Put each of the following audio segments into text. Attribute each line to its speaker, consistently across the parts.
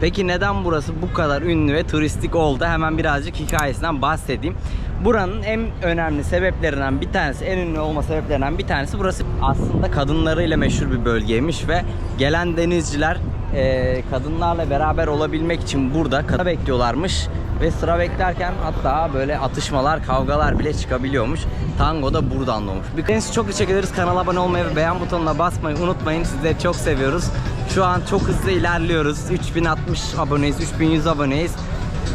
Speaker 1: Peki neden burası bu kadar ünlü ve turistik oldu? Hemen birazcık hikayesinden bahsedeyim. Buranın en önemli sebeplerinden bir tanesi, en ünlü olma sebeplerinden bir tanesi burası aslında kadınlarıyla meşhur bir bölgeymiş ve gelen denizciler e, kadınlarla beraber olabilmek için burada kadın bekliyorlarmış ve sıra beklerken hatta böyle atışmalar, kavgalar bile çıkabiliyormuş. Tango da buradan doğmuş. Bir çok teşekkür ederiz. Kanala abone olmayı ve beğen butonuna basmayı unutmayın. Sizleri çok seviyoruz. Şu an çok hızlı ilerliyoruz. 3060 aboneyiz, 3100 aboneyiz.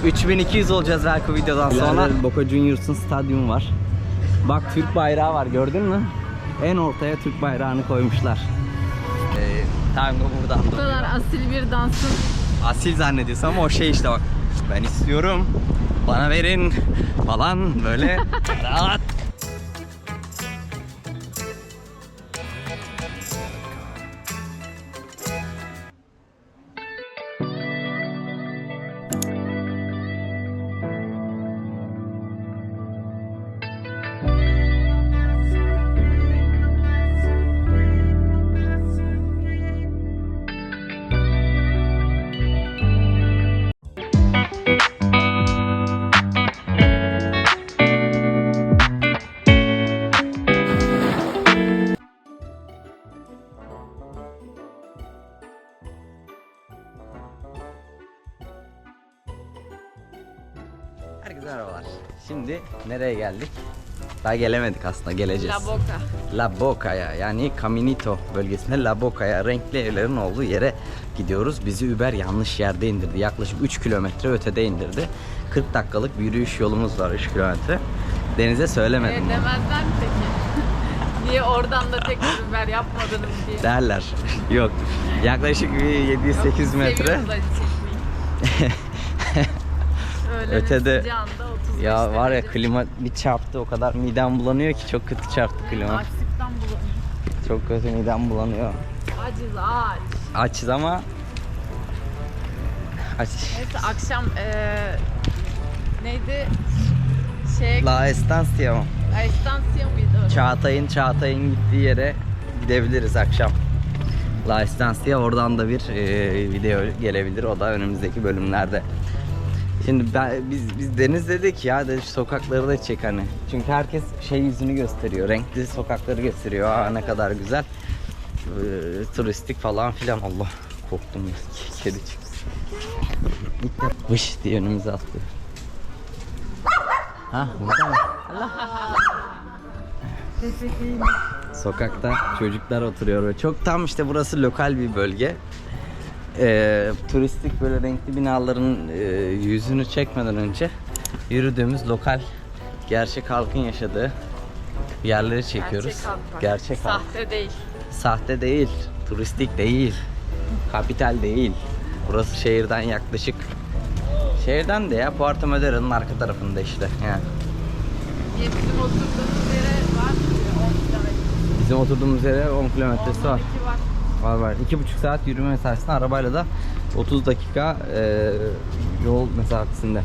Speaker 1: 3200 olacağız belki bu videodan sonra. Boca Juniors'un stadyumu var. Bak Türk bayrağı var gördün mü? En ortaya Türk bayrağını koymuşlar. Ee, tango buradan
Speaker 2: Bu kadar asil bir dansın.
Speaker 1: Asil zannediyorsun ama o şey işte bak. Ben istiyorum. Bana verin falan böyle. Rahat. Nereye geldik? Daha gelemedik aslında geleceğiz.
Speaker 2: La Boca.
Speaker 1: La Boca'ya yani Caminito bölgesinde La Boca'ya renkli evlerin olduğu yere gidiyoruz. Bizi Uber yanlış yerde indirdi. Yaklaşık 3 kilometre ötede indirdi. 40 dakikalık bir yürüyüş yolumuz var 3 kilometre. Denize söylemedim bunu.
Speaker 2: demezler mi peki? Niye oradan da tek biber yapmadınız diye.
Speaker 1: Derler. Yok. Yaklaşık bir 700-800 metre.
Speaker 2: Seviyoruz Öğlenin
Speaker 1: Ötede-
Speaker 2: sıcağında 35
Speaker 1: Ya var ya
Speaker 2: derece.
Speaker 1: klima bir çarptı o kadar midem bulanıyor ki çok kötü çarptı klima.
Speaker 2: Açlıktan bulanıyor.
Speaker 1: Çok kötü midem bulanıyor.
Speaker 2: Acız aç.
Speaker 1: Açız ama aç.
Speaker 2: Neyse akşam eee neydi? Şey,
Speaker 1: La Estancia mı?
Speaker 2: Estancia mıydı?
Speaker 1: Çağatay'ın Çağatay'ın gittiği yere gidebiliriz akşam. La Estancia oradan da bir e, video gelebilir. O da önümüzdeki bölümlerde. Şimdi ben, biz, biz Deniz dedik ya dedi, sokakları da çek hani. Çünkü herkes şey yüzünü gösteriyor. Renkli sokakları gösteriyor. Aa ne kadar güzel. Ee, turistik falan filan. Allah korktum ya. Kedi çıktı. İlk vış diye önümüze attı. Ha burada mı? Sokakta çocuklar oturuyor çok tam işte burası lokal bir bölge. Ee, turistik böyle renkli binaların e, yüzünü çekmeden önce yürüdüğümüz lokal gerçek halkın yaşadığı yerleri çekiyoruz.
Speaker 2: Gerçek halk.
Speaker 1: Gerçek halk.
Speaker 2: Sahte değil.
Speaker 1: Sahte değil, turistik değil, kapital değil. Burası şehirden yaklaşık şehirden de ya Puerto Madeira'nın arka tarafında işte yani.
Speaker 2: Niye bizim oturduğumuz yere var mı? 10 kilometre.
Speaker 1: Bizim oturduğumuz yere 10 kilometresi var.
Speaker 2: 12 var.
Speaker 1: Var var. 2,5 saat yürüme mesafesinde arabayla da 30 dakika e, yol mesafesinde.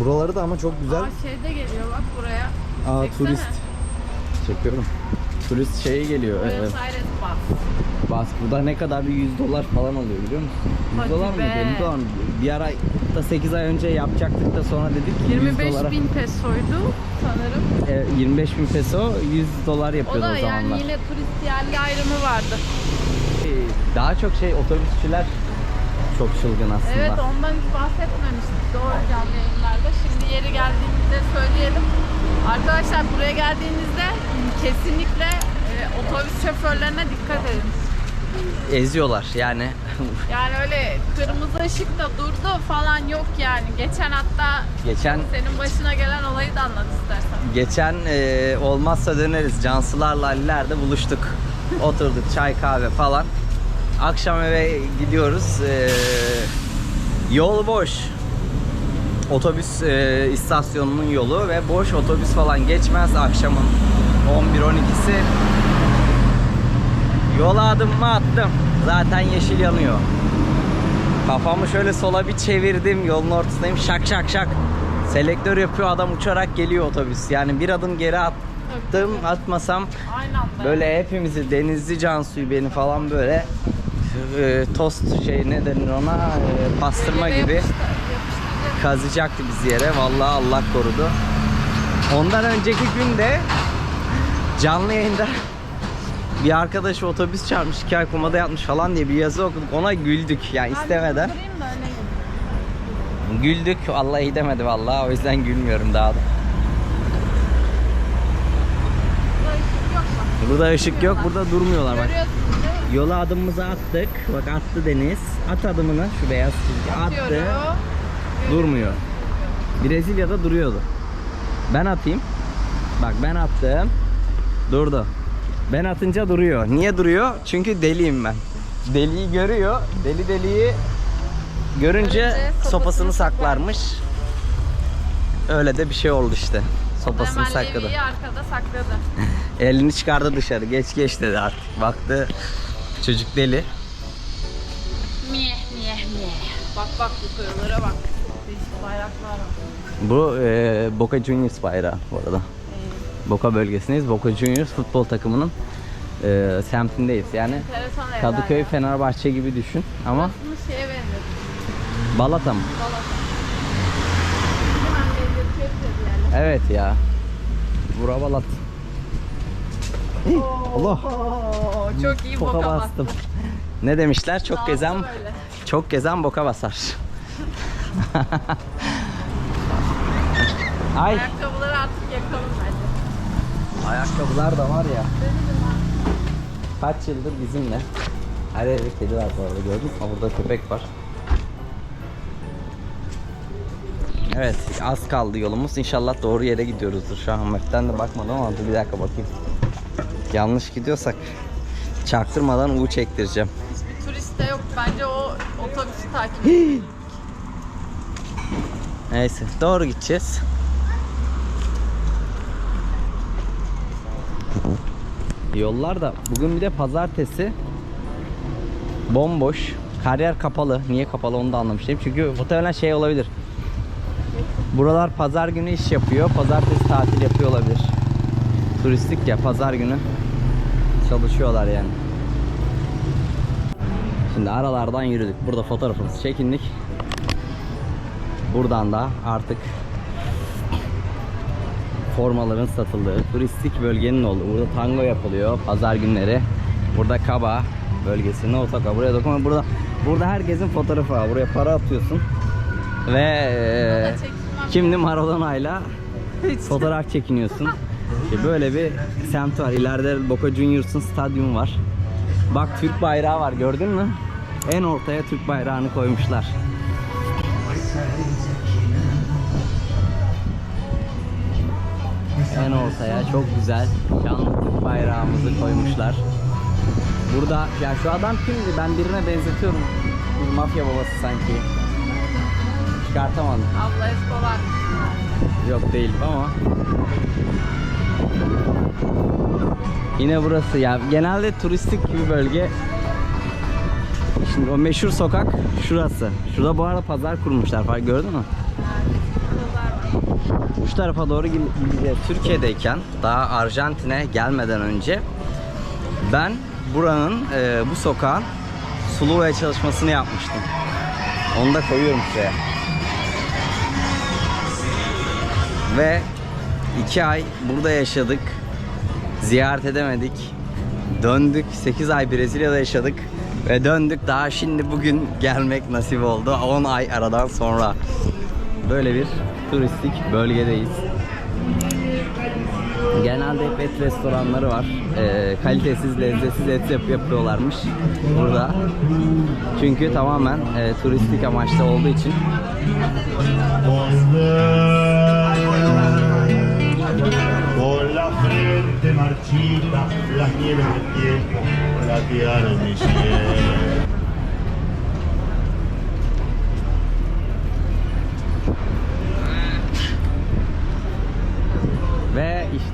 Speaker 1: Buraları da ama çok güzel.
Speaker 2: Aa şeyde geliyor bak buraya.
Speaker 1: Aa
Speaker 2: Çeksene.
Speaker 1: turist. Çekiyorum. Turist şeyi geliyor.
Speaker 2: Buenos Aires bas.
Speaker 1: Bas burada ne kadar bir 100 dolar falan oluyor biliyor musun? 100
Speaker 2: Hadi
Speaker 1: dolar mı?
Speaker 2: be.
Speaker 1: 50 dolar mı? Bir ara da 8 ay önce yapacaktık da sonra dedik ki 100
Speaker 2: 25
Speaker 1: dolara.
Speaker 2: bin pesoydu sanırım.
Speaker 1: E, 25 bin peso 100 dolar
Speaker 2: O
Speaker 1: yapıyordu
Speaker 2: da
Speaker 1: o,
Speaker 2: yani
Speaker 1: zamanlar.
Speaker 2: yine turist yerli ayrımı vardı.
Speaker 1: E, Daha çok şey otobüsçüler çok çılgın aslında.
Speaker 2: Evet ondan hiç bahsetmemiştik doğru canlı yayınlarda. Şimdi yeri geldiğimizde söyleyelim. Arkadaşlar buraya geldiğinizde kesinlikle e, otobüs şoförlerine dikkat edin.
Speaker 1: Eziyorlar yani.
Speaker 2: Yani öyle kırmızı ışıkta durdu falan yok yani. Geçen hatta
Speaker 1: Geçen
Speaker 2: senin başına gelen olayı da anlat istersen.
Speaker 1: geçen e, olmazsa döneriz. Cansılarla Ali'lerde buluştuk. Oturduk çay kahve falan. Akşam eve gidiyoruz. E, yol boş. Otobüs e, istasyonunun yolu ve boş otobüs falan geçmez akşamın 11-12'si. Yola adımımı attım. Zaten yeşil yanıyor. Kafamı şöyle sola bir çevirdim. Yolun ortasındayım. Şak şak şak. Selektör yapıyor adam uçarak geliyor otobüs. Yani bir adım geri attım atmasam böyle hepimizi Denizli Cansu'yu beni falan böyle e, tost şey ne denir ona E, pastırma gibi
Speaker 2: yapıştı-
Speaker 1: kazacaktı bizi yere. Vallahi Allah korudu. Ondan önceki günde canlı yayında bir arkadaş otobüs çarpmış, iki ay komada yatmış falan diye bir yazı okuduk. Ona güldük yani istemeden. Güldük. Allah iyi demedi vallahi. O yüzden gülmüyorum daha da.
Speaker 2: Burada ışık yok
Speaker 1: Burada durmuyorlar bak. Yola adımımızı attık. Bak attı Deniz. At adımını. Şu beyaz çizgi. Attı. Durmuyor. Brezilya'da duruyordu. Ben atayım. Bak ben attım. Durdu. Ben atınca duruyor. Niye duruyor? Çünkü deliyim ben. Deliği görüyor. Deli deliği görünce
Speaker 2: Görünce
Speaker 1: sopasını,
Speaker 2: sopasını
Speaker 1: saklarmış. Öyle de bir şey oldu işte. Sopasını
Speaker 2: Hemen
Speaker 1: sakladı.
Speaker 2: Levi'yi arkada sakladı.
Speaker 1: Elini çıkardı dışarı. Geç geç dedi artık. Baktı çocuk deli.
Speaker 2: Miyeh miyeh miyeh. Bak bak bu kıyılara bak. Değişik bayraklar var.
Speaker 1: Bu e, Boca Juniors bayrağı bu arada. Boca bölgesindeyiz. Boca Juniors futbol takımının e, semtindeyiz. Yani
Speaker 2: Enteresan evler
Speaker 1: Kadıköy
Speaker 2: ya.
Speaker 1: Fenerbahçe gibi düşün ama
Speaker 2: Aslında şeye benziyor.
Speaker 1: Balata mı?
Speaker 2: Galata. Hemen benzetiyor bir yerler.
Speaker 1: Evet ya. Bura Balat. Hih, Allah.
Speaker 2: Oo, çok iyi
Speaker 1: Boka
Speaker 2: boka
Speaker 1: bastım. Ne demişler? Çok
Speaker 2: Dansı
Speaker 1: gezen
Speaker 2: böyle.
Speaker 1: çok gezen boka basar. Ay
Speaker 2: Ayakkabıları artık yakalım bence.
Speaker 1: Ayakkabılar da var ya. Kaç yıldır bizimle. Her evde kedi var bu arada gördün mü? Burada köpek var. Evet az kaldı yolumuz. İnşallah doğru yere gidiyoruzdur. Şu an map'ten de bakmadım ama bir dakika bakayım. Yanlış gidiyorsak çaktırmadan U çektireceğim.
Speaker 2: Hiçbir turist de yok. Bence o otobüsü takip ediyor.
Speaker 1: Neyse doğru gideceğiz. Yollar da bugün bir de pazartesi bomboş. Kariyer kapalı. Niye kapalı onu da anlamış değilim. Çünkü muhtemelen şey olabilir. Buralar pazar günü iş yapıyor. Pazartesi tatil yapıyor olabilir. Turistik ya pazar günü çalışıyorlar yani. Şimdi aralardan yürüdük. Burada fotoğrafımızı çekindik. Buradan da artık formaların satıldığı turistik bölgenin olduğu. Burada tango yapılıyor pazar günleri. Burada Kaba bölgesinde otoka. Buraya dokuma. Burada burada herkesin fotoğrafı var. Buraya para atıyorsun. Ve
Speaker 2: çekilmem.
Speaker 1: şimdi Maradona'yla fotoğraf çekiniyorsun. İşte böyle bir semt var. İleride Boca Juniors'un stadyumu var. Bak Türk bayrağı var gördün mü? En ortaya Türk bayrağını koymuşlar. En ortaya çok güzel canlı Türk bayrağımızı koymuşlar. Burada ya şu adam kimdi? Ben birine benzetiyorum. Bir mafya babası sanki. Çıkartamadım.
Speaker 2: Abla Escobar.
Speaker 1: Yok değil ama. Yine burası ya. Genelde turistik bir bölge. Şimdi o meşhur sokak şurası. Şurada bu arada pazar kurmuşlar. Fark gördün mü? Şu tarafa doğru gid- gideceğiz. Türkiye'deyken daha Arjantin'e gelmeden önce ben buranın e, bu sokağın sulu boya çalışmasını yapmıştım. Onu da koyuyorum şuraya. Ve iki ay burada yaşadık. Ziyaret edemedik. Döndük. 8 ay Brezilya'da yaşadık. Ve döndük. Daha şimdi bugün gelmek nasip oldu. 10 ay aradan sonra. Böyle bir turistik bölgedeyiz. Genelde hep et restoranları var. Ee, kalitesiz, lezzetsiz et yap- yapıyorlarmış burada. Çünkü tamamen e, turistik amaçlı olduğu için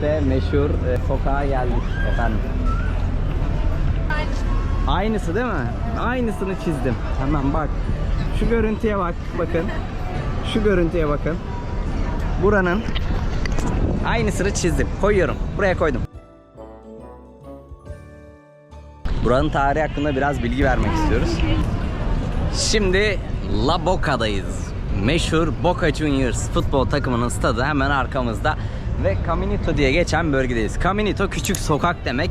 Speaker 1: işte meşhur e, sokağa geldik efendim. Aynısı değil mi? Aynısını çizdim. Hemen bak. Şu görüntüye bak. Bakın. Şu görüntüye bakın. Buranın aynısını çizdim. Koyuyorum. Buraya koydum. Buranın tarihi hakkında biraz bilgi vermek istiyoruz. Şimdi La Boca'dayız. Meşhur Boca Juniors futbol takımının stadı hemen arkamızda ve Caminito diye geçen bölgedeyiz. Caminito küçük sokak demek.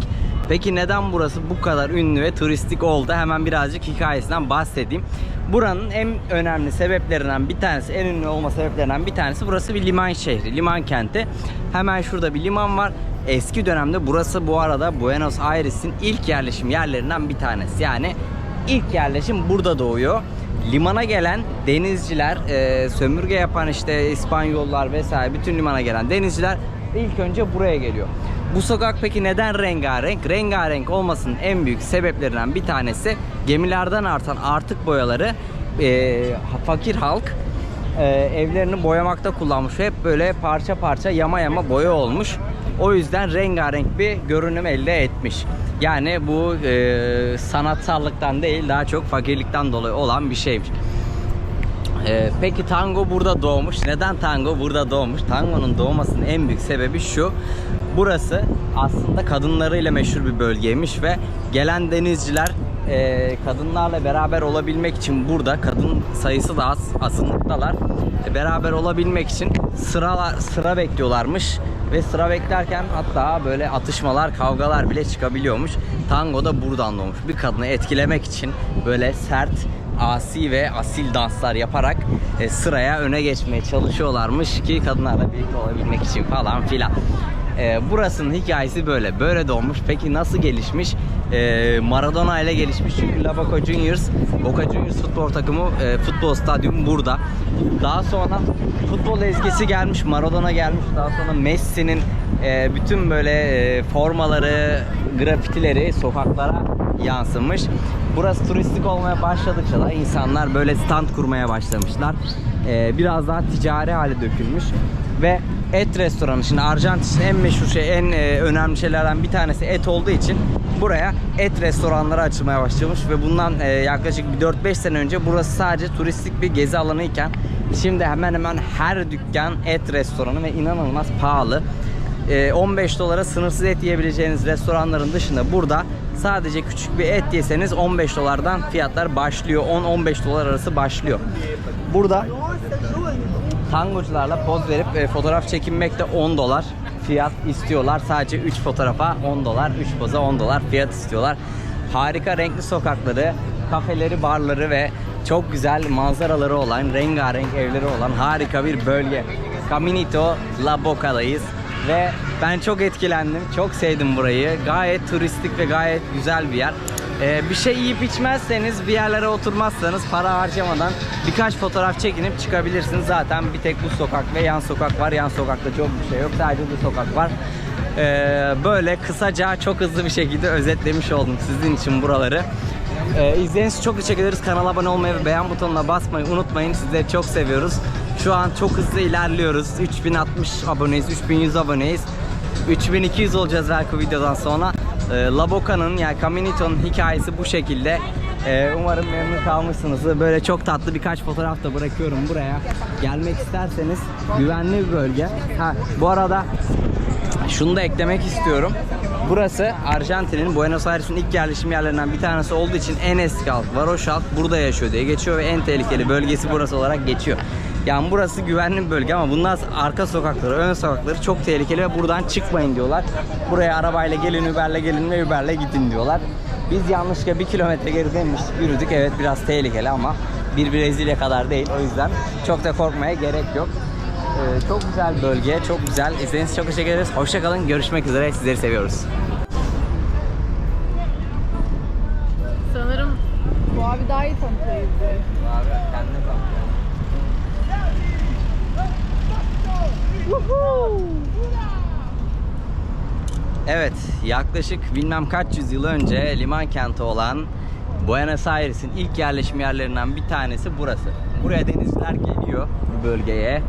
Speaker 1: Peki neden burası bu kadar ünlü ve turistik oldu? Hemen birazcık hikayesinden bahsedeyim. Buranın en önemli sebeplerinden bir tanesi, en ünlü olma sebeplerinden bir tanesi burası bir liman şehri, liman kenti. Hemen şurada bir liman var. Eski dönemde burası bu arada Buenos Aires'in ilk yerleşim yerlerinden bir tanesi. Yani ilk yerleşim burada doğuyor. Limana gelen denizciler, e, sömürge yapan işte İspanyollar vesaire bütün limana gelen denizciler ilk önce buraya geliyor. Bu sokak peki neden rengarenk? Rengarenk olmasının en büyük sebeplerinden bir tanesi gemilerden artan artık boyaları e, fakir halk e, evlerini boyamakta kullanmış. Hep böyle parça parça yama yama boya olmuş. O yüzden rengarenk bir görünüm elde etmiş. Yani bu e, sanatsallıktan değil daha çok fakirlikten dolayı olan bir şeymiş. Ee, peki tango burada doğmuş. Neden tango burada doğmuş? Tangonun doğmasının en büyük sebebi şu. Burası aslında kadınlarıyla meşhur bir bölgeymiş ve gelen denizciler e, kadınlarla beraber olabilmek için burada kadın sayısı da az azınlıktalar. E, beraber olabilmek için sıralar sıra bekliyorlarmış ve sıra beklerken hatta böyle atışmalar, kavgalar bile çıkabiliyormuş. Tango da buradan doğmuş. Bir kadını etkilemek için böyle sert asi ve asil danslar yaparak e, sıraya öne geçmeye çalışıyorlarmış ki kadınlarla birlikte olabilmek için falan filan. E, burasının hikayesi böyle. Böyle doğmuş. Peki nasıl gelişmiş? E, Maradona ile gelişmiş. Çünkü La Boca Juniors, Boca Juniors futbol takımı, e, futbol stadyumu burada. Daha sonra futbol ezgisi gelmiş. Maradona gelmiş. Daha sonra Messi'nin e, bütün böyle e, formaları, grafitileri sokaklara yansımış. Burası turistik olmaya başladıkça da insanlar böyle stand kurmaya başlamışlar. Ee, biraz daha ticari hale dökülmüş ve et restoranı şimdi Arjantin'in en meşhur şey en e, önemli şeylerden bir tanesi et olduğu için buraya et restoranları açılmaya başlamış ve bundan e, yaklaşık bir 4-5 sene önce burası sadece turistik bir gezi alanı iken şimdi hemen hemen her dükkan et restoranı ve inanılmaz pahalı. E, 15 dolara sınırsız et yiyebileceğiniz restoranların dışında burada sadece küçük bir et yeseniz 15 dolardan fiyatlar başlıyor. 10-15 dolar arası başlıyor. Burada tangocularla poz verip e, fotoğraf çekinmek de 10 dolar fiyat istiyorlar. Sadece 3 fotoğrafa 10 dolar, 3 poza 10 dolar fiyat istiyorlar. Harika renkli sokakları, kafeleri, barları ve çok güzel manzaraları olan, rengarenk evleri olan harika bir bölge. Caminito La Boca'dayız ve ben çok etkilendim. Çok sevdim burayı. Gayet turistik ve gayet güzel bir yer. Ee, bir şey yiyip içmezseniz bir yerlere oturmazsanız para harcamadan birkaç fotoğraf çekinip çıkabilirsiniz. Zaten bir tek bu sokak ve yan sokak var. Yan sokakta çok bir şey yok. Sadece bu sokak var. Ee, böyle kısaca çok hızlı bir şekilde özetlemiş oldum sizin için buraları. Ee, izlediğiniz için çok teşekkür ederiz. Kanala abone olmayı ve beğen butonuna basmayı unutmayın. Sizleri çok seviyoruz. Şu an çok hızlı ilerliyoruz. 3060 aboneyiz, 3100 aboneyiz. 3200 olacağız belki videodan sonra. Ee, La Boca'nın yani Caminito'nun hikayesi bu şekilde. Ee, umarım memnun kalmışsınızdır. Böyle çok tatlı birkaç fotoğraf da bırakıyorum buraya. Gelmek isterseniz güvenli bir bölge. Ha, bu arada şunu da eklemek istiyorum. Burası Arjantin'in Buenos Aires'in ilk yerleşim yerlerinden bir tanesi olduğu için en eski halk, varoş halk burada yaşıyor diye geçiyor ve en tehlikeli bölgesi burası olarak geçiyor. Yani burası güvenli bir bölge ama bundan arka sokakları, ön sokakları çok tehlikeli ve buradan çıkmayın diyorlar. Buraya arabayla gelin, Uber'le gelin ve Uber'le gidin diyorlar. Biz yanlışlıkla bir kilometre gerideymiştik, yürüdük. Evet biraz tehlikeli ama bir Brezilya kadar değil. O yüzden çok da korkmaya gerek yok. Ee, çok güzel bölge, çok güzel. İzlediğiniz çok teşekkür ederiz. Hoşçakalın, görüşmek üzere. Sizleri seviyoruz.
Speaker 2: Sanırım bu abi daha iyi tanıtıyor.
Speaker 1: Abi kendine bak. Evet, yaklaşık bilmem kaç yüzyıl önce liman kenti olan Buenos Aires'in ilk yerleşim yerlerinden bir tanesi burası. Buraya denizciler geliyor bu bölgeye.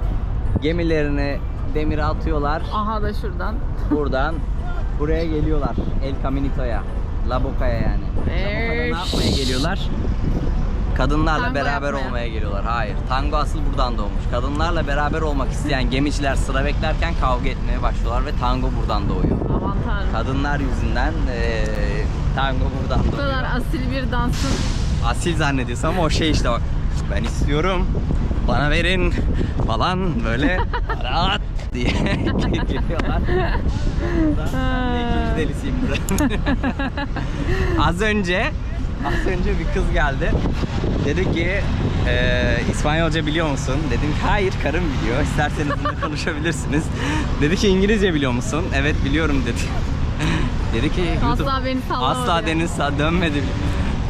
Speaker 1: Gemilerini demire atıyorlar.
Speaker 2: Aha da şuradan.
Speaker 1: Buradan buraya geliyorlar. El Caminito'ya. La Boca'ya yani. La Boca'da ne yapmaya geliyorlar? Kadınlarla
Speaker 2: Tango
Speaker 1: beraber
Speaker 2: yapmaya.
Speaker 1: olmaya geliyorlar. Hayır. Tango asıl buradan doğmuş. Kadınlarla beraber olmak isteyen gemiciler sıra beklerken kavga etmeye başlıyorlar ve tango buradan doğuyor.
Speaker 2: Aman tanrım.
Speaker 1: Kadınlar yüzünden eee, Tango buradan
Speaker 2: Bu kadar
Speaker 1: doğuyor.
Speaker 2: asil bir dansın.
Speaker 1: Asil zannediyorsun ama o şey işte bak. Ben istiyorum. Bana verin falan böyle rahat diye geliyorlar. Ben de ikinci delisiyim buranın. az önce az önce bir kız geldi. Dedi ki "Ee, İspanyolca biliyor musun? Dedim ki hayır karım biliyor. İsterseniz bununla konuşabilirsiniz. Dedi ki İngilizce biliyor musun? Evet biliyorum dedi. dedi ki
Speaker 2: Asla
Speaker 1: YouTube-
Speaker 2: beni sallamadı
Speaker 1: Asla deniz sağ dönmedi.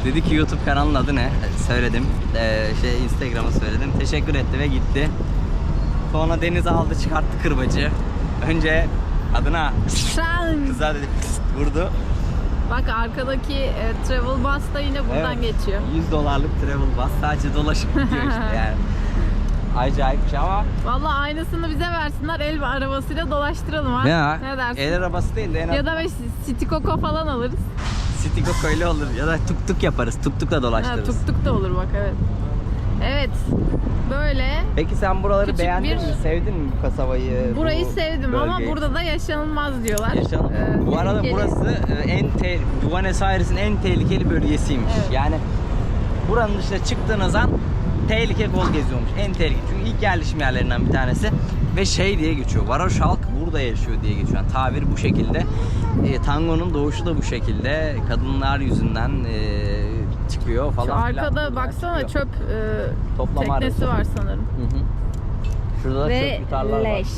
Speaker 1: Dedi ki YouTube kanalının adı ne? Söyledim. Ee, şey Instagram'a söyledim. Teşekkür etti ve gitti. Sonra Deniz aldı çıkarttı kırbacı. Önce adına kızlar dedi vurdu.
Speaker 2: Bak arkadaki e, travel bus da yine buradan
Speaker 1: Evet.
Speaker 2: geçiyor.
Speaker 1: 100 dolarlık travel bus sadece dolaşıp gidiyor işte yani. Acayip bir şey ama
Speaker 2: Valla aynısını bize versinler el arabasıyla dolaştıralım ha.
Speaker 1: ya,
Speaker 2: Ne dersin?
Speaker 1: el arabası değil de en
Speaker 2: Ya da böyle City Coco falan alırız.
Speaker 1: City Coco öyle olur ya da tuk tuk yaparız. Tuk tukla
Speaker 2: Ha,
Speaker 1: dolaştırırız.
Speaker 2: tuk tuk da olur bak evet. Evet. Böyle.
Speaker 1: Peki sen buraları
Speaker 2: Küçük
Speaker 1: beğendin
Speaker 2: bir-
Speaker 1: mi? Sevdin mi bu kasabayı?
Speaker 2: Burayı
Speaker 1: bu
Speaker 2: sevdim ama
Speaker 1: bölgeyi?
Speaker 2: burada da yaşanılmaz diyorlar.
Speaker 1: Yaşanalım.
Speaker 2: Ee,
Speaker 1: Bu arada
Speaker 2: tehlikeli.
Speaker 1: burası e, en te Buenos Aires'in en tehlikeli bölgesiymiş.
Speaker 2: Evet.
Speaker 1: Yani buranın dışına çıktığınız an tehlike kol geziyormuş. En tehlikeli. Çünkü ilk yerleşim yerlerinden bir tanesi. Ve şey diye geçiyor. Varoş halk burada yaşıyor diye geçiyor. Yani tabir bu şekilde. E, tangonun doğuşu da bu şekilde. Kadınlar yüzünden e, çıkıyor falan.
Speaker 2: Şu
Speaker 1: filan.
Speaker 2: arkada
Speaker 1: Buradan
Speaker 2: baksana
Speaker 1: çıkıyor.
Speaker 2: çöp e,
Speaker 1: Toplama
Speaker 2: teknesi
Speaker 1: aracı.
Speaker 2: var sanırım.
Speaker 1: Hı hı. Şurada da
Speaker 2: Ve
Speaker 1: çöp yutarlar var.
Speaker 2: leş.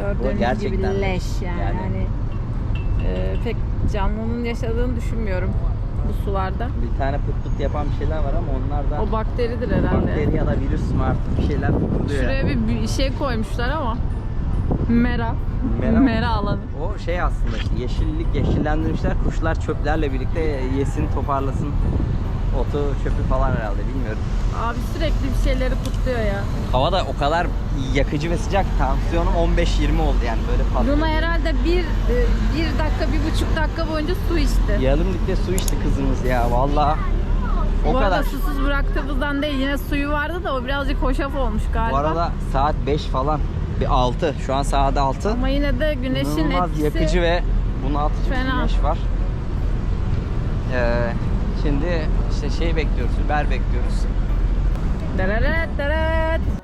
Speaker 2: Gördüğünüz
Speaker 1: gerçekten
Speaker 2: gibi
Speaker 1: leş.
Speaker 2: yani.
Speaker 1: Yani-
Speaker 2: Hani, e, pek canlının yaşadığını düşünmüyorum bu sularda.
Speaker 1: Bir tane pıt pıt yapan bir şeyler var ama onlar da
Speaker 2: O bakteridir herhalde.
Speaker 1: bakteri ya da virüs mü artık bir şeyler fırlıyor.
Speaker 2: Şuraya bir, bir şey koymuşlar ama. Mera.
Speaker 1: Mera?
Speaker 2: Mera alanı.
Speaker 1: O şey aslında işte yeşillik yeşillendirmişler kuşlar çöplerle birlikte yesin toparlasın otu çöpü falan herhalde bilmiyorum.
Speaker 2: Abi sürekli bir şeyleri kutluyor ya.
Speaker 1: Hava da o kadar yakıcı ve sıcak tansiyonum 15-20 oldu yani böyle patlıyor.
Speaker 2: Luna herhalde bir, e, bir dakika, bir buçuk dakika boyunca su içti.
Speaker 1: Yarım litre su içti kızımız ya vallahi. O
Speaker 2: bu arada
Speaker 1: kadar.
Speaker 2: susuz bıraktığımızdan değil yine suyu vardı da o birazcık hoşaf olmuş galiba.
Speaker 1: Bu arada saat 5 falan bir 6 şu an saat 6.
Speaker 2: Ama yine de güneşin
Speaker 1: İnanılmaz
Speaker 2: etkisi
Speaker 1: yakıcı ve bunaltıcı bir
Speaker 2: fena.
Speaker 1: güneş var. Ee, şimdi işte şey bekliyoruz, Uber bekliyoruz.
Speaker 2: Dararat, dararat.